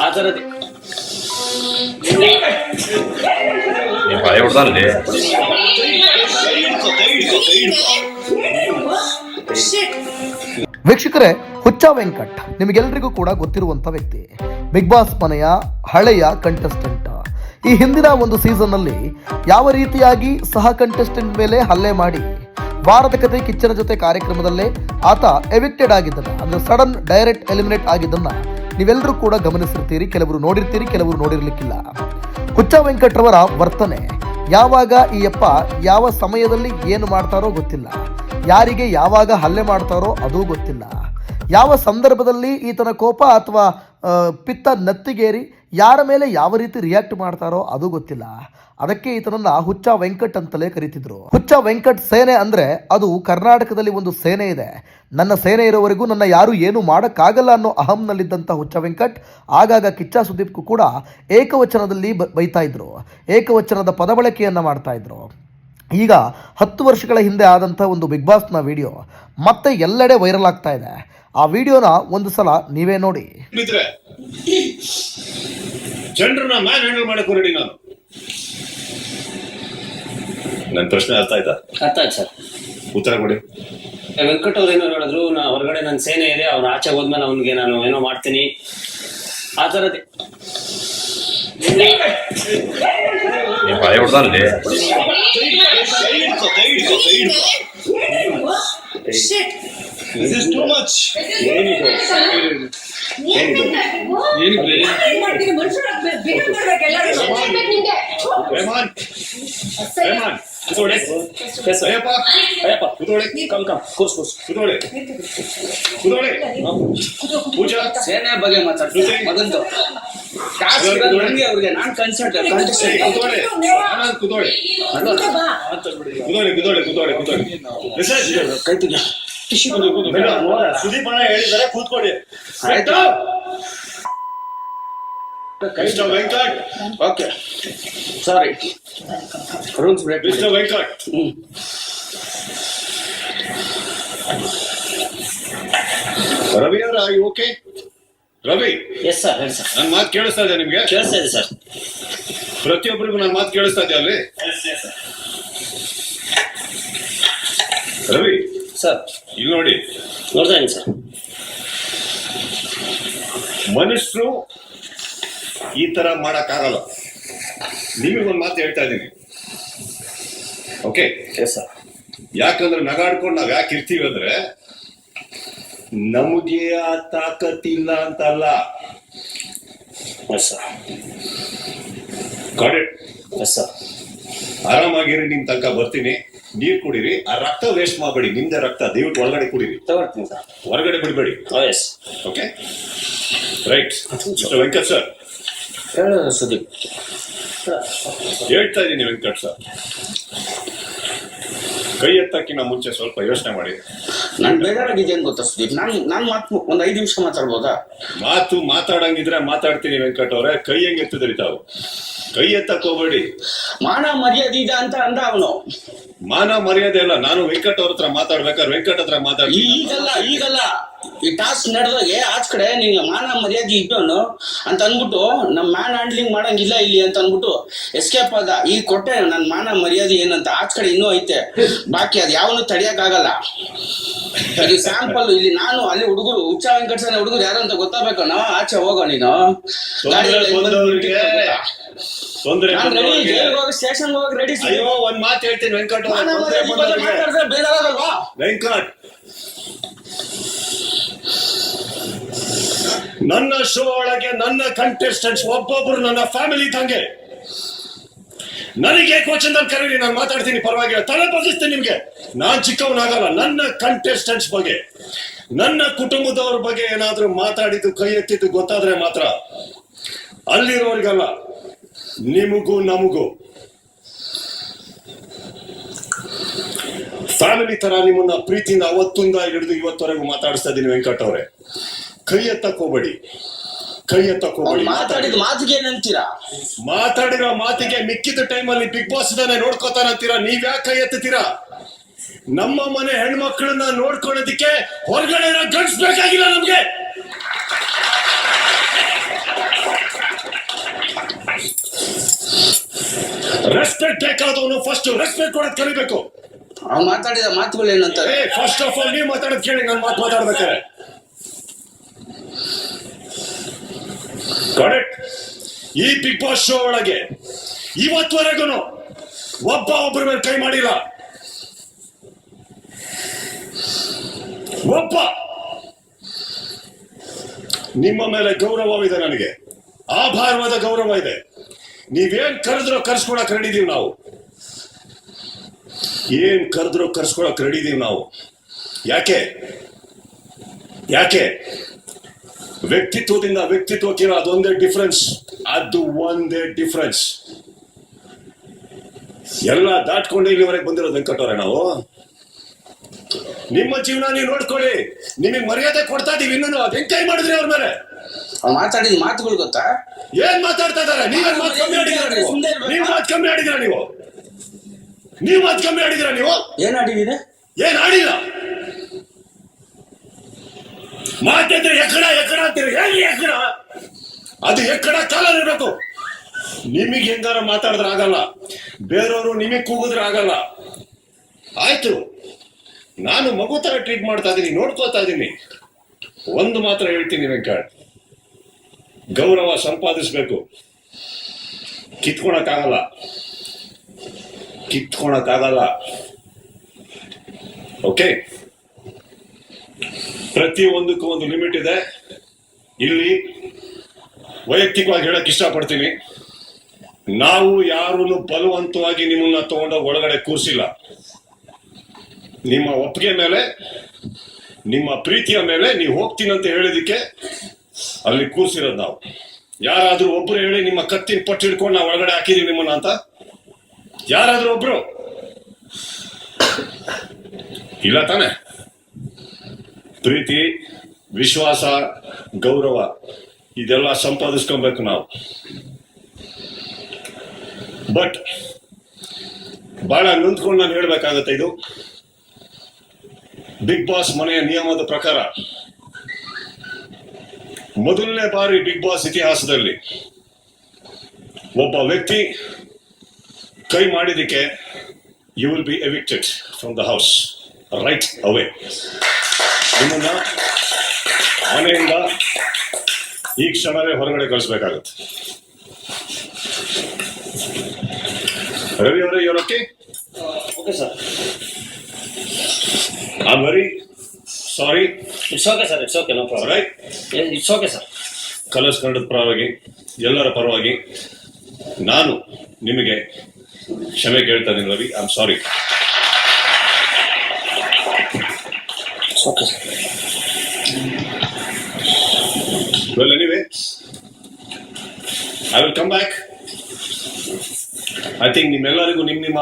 ಆ ಬಾಯಿ ಹೊಡ್ದಾನಲ್ಲಿ ವೀಕ್ಷಕರೇ ಹುಚ್ಚ ವೆಂಕಟ್ ನಿಮಗೆಲ್ಲರಿಗೂ ಕೂಡ ಗೊತ್ತಿರುವಂಥ ವ್ಯಕ್ತಿ. ಬಿಗ್ ಬಾಸ್ ಮನೆಯ ಹಳೆಯ ಕಂಟೆಸ್ಟೆಂಟ್ ಈ ಹಿಂದಿನ ಒಂದು ಸೀಸನ್ನಲ್ಲಿ ಯಾವ ರೀತಿಯಾಗಿ ಸಹ ಕಂಟೆಸ್ಟೆಂಟ್ ಮೇಲೆ ಹಲ್ಲೆ ಮಾಡಿ ಭಾರತ ಕತೆ ಕಿಚ್ಚನ ಜೊತೆ ಕಾರ್ಯಕ್ರಮದಲ್ಲೇ ಆತ ಎವಿಕ್ಟೆಡ್ ಆಗಿದ್ದನ್ನ ಅಂದ್ರೆ ಸಡನ್ ಡೈರೆಕ್ಟ್ ಎಲಿಮಿನೇಟ್ ಆಗಿದ್ದನ್ನ ನೀವೆಲ್ಲರೂ ಕೂಡ ಗಮನಿಸಿರ್ತೀರಿ, ಕೆಲವರು ನೋಡಿರ್ತೀರಿ, ಕೆಲವರು ನೋಡಿರ್ಲಿಕ್ಕಿಲ್ಲ. ಹುಚ್ಚ ವೆಂಕಟ್ರವರ ವರ್ತನೆ, ಯಾವಾಗ ಈ ಅಪ್ಪ ಯಾವ ಸಮಯದಲ್ಲಿ ಏನು ಮಾಡ್ತಾರೋ ಗೊತ್ತಿಲ್ಲ. ಯಾರಿಗೆ ಯಾವಾಗ ಹಲ್ಲೆ ಮಾಡ್ತಾರೋ ಅದೂ ಗೊತ್ತಿಲ್ಲ. ಯಾವ ಸಂದರ್ಭದಲ್ಲಿ ಈತನ ಕೋಪ ಅಥವಾ ಪಿತ್ತ ನತ್ತಿಗೇರಿ ಯಾರ ಮೇಲೆ ಯಾವ ರೀತಿ ರಿಯಾಕ್ಟ್ ಮಾಡ್ತಾರೋ ಅದು ಗೊತ್ತಿಲ್ಲ. ಅದಕ್ಕೆ ಈತನನ್ನ ಹುಚ್ಚ ವೆಂಕಟ್ ಅಂತಲೇ ಕರೀತಿದ್ರು. ಹುಚ್ಚ ವೆಂಕಟ್ ಸೇನೆ ಅಂದ್ರೆ ಅದು ಕರ್ನಾಟಕದಲ್ಲಿ ಒಂದು ಸೇನೆ ಇದೆ. ನನ್ನ ಸೇನೆ ಇರೋವರೆಗೂ ನನ್ನ ಯಾರು ಏನು ಮಾಡೋಕ್ಕಾಗಲ್ಲ ಅನ್ನೋ ಅಹಂನಲ್ಲಿದ್ದಂಥ ಹುಚ್ಚ ವೆಂಕಟ್ ಆಗಾಗ ಕಿಚ್ಚ ಸುದೀಪ್ಗೂ ಕೂಡ ಏಕವಚನದಲ್ಲಿ ಬೈತಾ ಇದ್ರು. ಏಕವಚನದ ಪದಬಳಕೆಯನ್ನ ಮಾಡ್ತಾ ಇದ್ರು. ಈಗ ಹತ್ತು ವರ್ಷಗಳ ಹಿಂದೆ ಆದಂಥ ಒಂದು ಬಿಗ್ ಬಾಸ್ನ ವಿಡಿಯೋ ಮತ್ತೆ ಎಲ್ಲೆಡೆ ವೈರಲ್ ಆಗ್ತಾ ಇದೆ. ಆ ವಿಡಿಯೋನ ಒಂದು ಸಲ ನೀವೇ ನೋಡಿ. ಜನರನ್ನ ಮ್ಯಾನ್ ಹ್ಯಾಂಡಲ್ ಮಾಡಕ್ ರೆಡಿ ನಾನು. ನನ್ನ ಪ್ರಶ್ನೆ ಅರ್ಥ ಆಯ್ತಾ ಅರ್ಥ ಆಯ್ತು ಸರ್. ಉತ್ತರ ಕೊಡಿ. ವೆಂಕಟ್ ಅವ್ರು ಏನೋ ಹೇಳಿದ್ರು ನಾ ಹೊರಗಡೆ ನನ್ನ ಸೇನೆ ಇದೆ ಅವ್ನು ಆಚೆ ಹೋದ್ಮೇಲೆ ಅವನಿಗೆ ನಾನು ಏನೋ ಮಾಡ್ತೀನಿ. ಆ ಥರದ್ದು. ಈ ಬಾಯಿ ಹೊಡ್ದಾನಲ್ಲಿ This is too much. ಕೂತ್ಕೊಳ್ಳಿ ಅಯ್ಯಪ್ಪ ಅಯ್ಯಪ್ಪ ಕೂತ್ಕೊಳ್ಳಿ ಕಮ್ ಕಮ್ ಕೂರ್ಸ್ ಕೂರ್ಸ್ ಕೂತ್ಕೊಳ್ಳಿ ಕೂತ್ಕೊಳ್ಳಿ ಪೂಜಾ ಸೇನೆ ಬಗ್ಗೆ ಮಾತಾಡ್ತೀನಿ ಟಾಸ್ಕ್ ಇರೋದು ಅವ್ರಿಗೆ ನಾನ್ ಕನ್ಸಲ್ಟ್ ಏ, ಕಾಂಟೆಸ್ಟೆಂಟ್ ಕೂತ್ಕೊಳ್ಳಿ ಆನಂದ್ ಹಲೋ ಕೂತ್ಕೊಳ್ಳಿ ಕೂತ್ಕೊಳ್ಳಿ ಕೂತ್ಕೊಳ್ಳಿ ಕೂತ್ಕೊಳ್ಳಿ ಮೆಸೇಜ್ ಕೈ ತೆಗಿ ಸುದೀಪ್ ಅಣ್ಣ ಹೇಳಿದ್ದಾರೆ ಕೂತ್ಕೊಳ್ಳಿ. Venkat okay sorry rules break mister Venkat Ravi ಅವರ ಓಕೆ ರವಿ. ಎಸ್ ಸರ್ ಹೇಳಿ ಸರ್ ನನ್ನ ಮಾತು ಕೇಳಿಸ್ತಾ ಇದೆ ನಿಮ್ಗೆ? ಕೇಳಿಸ್ತಾ ಇದೆ ಸರ್ ಪ್ರತಿಯೊಬ್ಬರಿಗೂ ನನ್ನ ಮಾತು ಕೇಳಿಸ್ತಾ ಇದೆ ಅಲ್ಲಿ? ರವಿ. ಸರ್. ಈಗ ನೋಡಿ. ನೋಡ್ತಾ ಇದ್ದೀನಿ ಸರ್. ಮನುಷ್ಯರು ಈ ತರ ಮಾಡಕ್ಕಾಗಲ್ಲ. ಒಂದು ಮಾತು ಹೇಳ್ತಾ ಇದ್ದೀನಿ. ಓಕೆ ಎಸ್ ಸರ್ ಯಾಕಂದ್ರೆ ನಗಾಡ್ಕೊಂಡು ನಾವ್ ಯಾಕೆ ಇರ್ತೀವಿ ಅಂದ್ರೆ ನಮಗೆ ಆ ತಾಕತ್ತಿಲ್ಲ ಅಂತಲ್ಲ. ಎಸ್ ಸರ್ ಎಸ್ ಸರ್ ಆರಾಮಾಗಿರಿ ನಿಮ್ ತನಕ ಬರ್ತೀನಿ. ನೀರ್ ಕುಡೀರಿ ಆ ರಕ್ತ ವೇಸ್ಟ್ ಮಾಡಬೇಡಿ. ನಿಮ್ದೆ ರಕ್ತ ದಯವಿಟ್ಟು ಒಳಗಡೆ ಕುಡೀರಿ. ತಗೊಳ್ತೀನಿ ಸರ್. ಹೊರಗಡೆ ಬಿಡಬೇಡಿ. Yes okay right mister Venkat sir ಹೇಳು ಸುದೀಪ್. ಹೇಳ್ತಾ ಇದ್ದೀನಿ ವೆಂಕಟ್ ಸರ್ ಕೈ ಎತ್ತಕ್ಕಿಂತ ಮುಂಚೆ ಸ್ವಲ್ಪ ಯೋಚನೆ ಮಾಡಿ. ನಾನ್ ಬೇಜಾರಾಗಿದ್ದೇನ್ ಗೊತ್ತಾ ಸುದೀಪ್? ನಾನು ನಾನು ಮಾತು ಒಂದ್ ಐದು ನಿಮಿಷ ಮಾತಾಡ್ಬೋದಾ? ಮಾತು ಮಾತಾಡಂಗಿದ್ರೆ ಮಾತಾಡ್ತೀನಿ ವೆಂಕಟ್ ಅವ್ರೆ. ಕೈ ಹೆಂಗೆ ಎತ್ತಿದ್ರಿ ತಾವು? ಕೈ ಎತ್ತಕ್ ಹೋಗ್ಬೇಡಿ ಮಾನ ಮರ್ಯಾದೆ ಇದೆ ಅಂತ ಅಂದ ಅವನು. ಮಾನ ಮರ್ಯಾದೆ ಅಲ್ಲ ನಾನು ವೆಂಕಟ್ ಅವ್ರ ಹತ್ರ ಮಾತಾಡ್ಬೇಕಾದ್ರೆ ವೆಂಕಟ್ ಹತ್ರ ಮಾತಾಡಿ ಈಗಲ್ಲ ಈಗಲ್ಲ. ಈ ಟಾಸ್ಕ್ ನಡೆದಾಗೆ ಆಚ ಕಡೆ ನಿಂಗೆ ಮಾನ ಮರ್ಯಾದೆ ಇದ್ದವನು ಅಂತ ಅಂದ್ಬಿಟ್ಟು ನಮ್ಮ ಮ್ಯಾನ್ ಹ್ಯಾಂಡ್ಲಿಂಗ್ ಮಾಡಂಗಿಲ್ಲ ಇಲ್ಲಿ ಅಂತ ಅಂದ್ಬಿಟ್ಟು ಎಸ್ಕೇಪ್ ಆದ. ಈಗ ಕೊಟ್ಟೆ ನನ್ನ ಮಾನ ಮರ್ಯಾದೆ ಏನಂತ ಆಚ ಕಡೆ ಇನ್ನೂ ಐತೆ. ಬಾಕಿ ಅದು ಯಾವನು ತಡಿಯಕ್ ಆಗಲ್ಲ ಇದು ಸ್ಯಾಂಪಲ್ ಇಲ್ಲಿ ನಾನು ಅಲ್ಲಿ ಹುಡುಗರು ಉಚ್ಚ ವೆಂಕಟಸನ ಹುಡುಗರು ಯಾರು ಅಂತ ಗೊತ್ತಾಗಬೇಕಣ್ಣ ಆಚೆ ಹೋಗೋ ನೀನು. ತೊಂದ್ರೆ ನಾನು ಜೈಲ್ಗೆ ಹೋಗಿ ಸ್ಟೇಷನ್ ಹೋಗಿ ರೆಡಿ ಅಯ್ಯೋ ಒಂದ್ ಮಾತು ಹೇಳ್ತೀನಿ ವೆಂಕಟ್ ಅವ್ರೆ, ಮಾನ ತೊಂದ್ರೆ ಬಂದವ್ರಿಗೆ. ಬೇಜಾರಾಗಲ್ವಾ ವೆಂಕಟ್. ನನ್ನ ಶೋ ಒಳಗೆ ನನ್ನ ಕಂಟೆಸ್ಟೆಂಟ್ಸ್ ಒಬ್ಬೊಬ್ರು ನನ್ನ ಫ್ಯಾಮಿಲಿ ತಂಗೆ ನನಗೆ ಕ್ವಶನ್ ಕರೀರಿ ನಾನು ಮಾತಾಡ್ತೀನಿ ಪರವಾಗಿಲ್ಲ. ತಲೆ ಬದಲಿಸ್ತೀನಿ ನಿಮ್ಗೆ. ನಾನ್ ಚಿಕ್ಕವನಾಗಲ್ಲ ನನ್ನ ಕಂಟೆಸ್ಟೆಂಟ್ಸ್ ಬಗ್ಗೆ. ನನ್ನ ಕುಟುಂಬದವ್ರ ಬಗ್ಗೆ ಏನಾದ್ರೂ ಮಾತಾಡಿದ್ದು ಕೈ ಎತ್ತಿದ್ದು ಗೊತ್ತಾದ್ರೆ ಮಾತ್ರ. ಅಲ್ಲಿರೋರ್ಗಲ್ಲ. ನಿಮಗೂ ನಮಗೂ ಫ್ಯಾಮಿಲಿ ತರ ನಿಮ್ಮನ್ನ ಪ್ರೀತಿಯಿಂದ ಅವತ್ತಿಂದ ಹಿಡಿದು ಇವತ್ತವರೆಗೂ ಮಾತಾಡಿಸ್ತಾ ಇದ್ದೀನಿ ವೆಂಕಟ್ ಅವರೇ. ಕೈ ಎತ್ತಕ್ಕೋಬೇಡಿ ಕೈ ಎತ್ತಕ್ ಅವ್ನು ಹೋಗ್ಬೇಡಿ ಮಾತಾಡಿದ ಮಾತಿಗೆ ಏನಂತೀರಾ? ಮಾತಾಡಿರೋ ಮಾತಿಗೆ ಮಿಕ್ಕಿದ ಟೈಮಲ್ಲಿ ಬಿಗ್ ಬಾಸ್ ಇದನ್ನೇ ನೋಡ್ಕೋತಾನಂತೀರಾ ನೀವ್ ಯಾಕೆ ಕೈ ಎತ್ತೀರಾ ನಮ್ಮ ಮನೆ ಹೆಣ್ಮಕ್ಳನ್ನ ನೋಡ್ಕೊಳ್ಳೋದಿಕ್ಕೆ ಹೊರಗಡೆ ಇರೋ ಗಂಡ್ಸ್ ಬೇಕಾಗಿಲ್ಲ ನಮ್ಗೆ. ಮಾತಾಡೋದವನು ಫಸ್ಟ್ ರೆಸ್ಪೆಕ್ಟ್ ಕೊಡೋದು ಕಲಿಬೇಕು. ಅವ್ನು ಮಾತಾಡಿದ ಮಾತುಗಳು ಏನಂತಾರೆ? ಫಸ್ಟ್ ಆಫ್ ಆಲ್ ನೀವು ಮಾತಾಡೋದು ಕೇಳಿ ನಾನು ಮಾತು ಮಾತಾಡ್ಬೇಕಾರೆ ಕರೆಕ್ಟ್ ಈ ಬಿಗ್ ಬಾಸ್ ಶೋ ಒಳಗೆ ಇವತ್ವರೆಗೂ ಒಬ್ಬ ಒಬ್ಬರ ಮೇಲೆ ಕೈ ಮಾಡಿಲ್ಲ. ಒಬ್ಬ ನಿಮ್ಮ ಮೇಲೆ ಗೌರವವಿದೆ ನನಗೆ. ಆಭಾರವಾದ ಗೌರವ ಇದೆ. ನೀವೇನ್ ಕರೆದ್ರೋ ಕರ್ಸ್ಕೊಳಕ್ ರೆಡಿದೀವಿ ನಾವು. ಏನ್ ಕರೆದ್ರು ಕರ್ಸ್ಕೊಳಕ್ ರೆಡಿ ಇದೀವಿ ನಾವು. ಯಾಕೆ? ಯಾಕೆ? ವ್ಯಕ್ತಿತ್ವದಿಂದ ವ್ಯಕ್ತಿತ್ವಕ್ಕಿರೋ ಅದೊಂದೇ ಡಿಫ್ರೆನ್ಸ್ ಅದು ಒಂದೇ ಡಿಫ್ರೆನ್ಸ್ ಎಲ್ಲ ದಾಟ್ಕೊಂಡು ಇಲ್ಲಿವರೆಗೆ ಬಂದಿರೋದು ವೆಂಕಟವ್ರೆ ನಾವು. ನಿಮ್ಮ ಜೀವನ ನೀವು ನೋಡ್ಕೊಳ್ಳಿ. ನಿಮಗೆ ಮರ್ಯಾದೆ ಕೊಡ್ತಾ ಇದೀವಿ ಇನ್ನೂ ಅದ್ ಹೆಂಗ್ ಕೈ ಮಾಡಿದ್ರಿ ಅವ್ರ ಮೇಲೆ. ಅವ್ನು ಮಾತಾಡಿದ ಮಾತುಗಳು ಗೊತ್ತಾ? ಏನ್ ಮಾತಾಡ್ತಾ ಇದಾರೆ ನೀವೇನ್ ಮಾತು ಕಮ್ಮಿ ಆಡಿದ್ರ ನೀವು? ನೀವು ಮಾತು ಕಮ್ಮಿ ಆಡಿದ್ರ ನೀವು? ನೀವು ಅದು ಕಮ್ಮಿ ಆಡಿದಿರ ನೀವು? ಏನ್ ಆಡಿದಿದೆ ಏನ್ ಆಡಿಲ್ಲ? ಮಾತಾಡಿದ್ರೆ ಎಕ್ಕಡ ಎಕ್ಕಡ ಅಂತೀರಿ. ಹೇಗೆ ಎಕ್ಕಡ ಅದು ಎಕ್ಕಡ ಕಾಲ ಇರಬೇಕು. ನಿಮಗೆ ಹೆಂಗಾರ ಮಾತಾಡಿದ್ರೆ ಆಗಲ್ಲ. ಬೇರೆಯವರು ನಿಮಗೆ ಕೂಗಿದ್ರೆ ಆಗಲ್ಲ. ಆಯ್ತು. ನಾನು ಮಗು ತರ ಟ್ರೀಟ್ ಮಾಡ್ತಾ ಇದ್ದೀನಿ ನೋಡ್ಕೋತಾ ಇದ್ದೀನಿ. ಒಂದು ಮಾತ್ರ ಹೇಳ್ತೀನಿ ವೆಂಕಟ್. ಗೌರವ ಸಂಪಾದಿಸ್ಬೇಕು. ಕಿತ್ಕೊಳಕ್ಕಾಗಲ್ಲ. ಕಿತ್ಕೊಳಕ್ಕಾಗಲ್ಲ ಓಕೆ ಪ್ರತಿ ಒಂದಕ್ಕೂ ಒಂದು ಲಿಮಿಟ್ ಇದೆ. ಇಲ್ಲಿ ವೈಯಕ್ತಿಕವಾಗಿ ಹೇಳಕ್ ಇಷ್ಟಪಡ್ತೀನಿ. ನಾವು ಯಾರನ್ನು ಬಲವಂತವಾಗಿ ನಿಮ್ಮನ್ನ ತಗೊಂಡ ಒಳಗಡೆ ಕೂರಿಸಿಲ್ಲ. ನಿಮ್ಮ ಒಪ್ಪಿಗೆ ಮೇಲೆ, ನಿಮ್ಮ ಪ್ರೀತಿಯ ಮೇಲೆ ನೀವು ಹೋಗ್ತೀನಿ ಅಂತ ಹೇಳಿದಕ್ಕೆ ಅಲ್ಲಿ ಕೂರಿಸಿರೋದು ನಾವು. ಯಾರಾದ್ರೂ ಒಬ್ರು ಹೇಳಿ ನಿಮ್ಮ ಕತ್ತಿನ ಪಟ್ಟು ಹಿಡ್ಕೊಂಡು ನಾವು ಒಳಗಡೆ ಹಾಕಿದೀವಿ ನಿಮ್ಮನ್ನ ಅಂತ ಯಾರಾದ್ರೂ ಒಬ್ರು? ಇಲ್ಲ ತಾನೆ. ಪ್ರೀತಿ, ವಿಶ್ವಾಸ, ಗೌರವ, ಇದೆಲ್ಲ ಸಂಪಾದಿಸ್ಕೊಬೇಕು ನಾವು. ಬಟ್ ಬಹಳ ನಿಂತ್ಕೊಂಡು ನಾನು ಹೇಳ್ಬೇಕಾಗತ್ತೆ ಇದು. ಬಿಗ್ ಬಾಸ್ ಮನೆಯ ನಿಯಮದ ಪ್ರಕಾರ, ಮೊದಲನೇ ಬಾರಿ ಬಿಗ್ ಬಾಸ್ ಇತಿಹಾಸದಲ್ಲಿ ಒಬ್ಬ ವ್ಯಕ್ತಿ ಕೈ ಮಾಡಿದಕ್ಕೆ you will be evicted from the house right away ನಿಮ್ಮನ್ನ ಮನೆಯಿಂದ ಈ ಕ್ಷಣವೇ ಹೊರಗಡೆ ಕಳಿಸ್ಬೇಕಾಗುತ್ತೆ. ರವಿ ಅವರೇ ಇವರ okay okay sir I very sorry it's okay sir it's okay no problem right it's okay sir Colors ಕನ್ನಡದ ಪರವಾಗಿ ಎಲ್ಲರ ಪರವಾಗಿ ನಾನು ನಿಮಗೆ ಕ್ಷಮೆ ಕೇಳ್ತಾ Ravi. I am sorry well anyway I will come back I think ನಿಮ್ಮೆಲ್ಲರಿಗೂ ನಿಮ್ಮ ನಿಮ್ಮ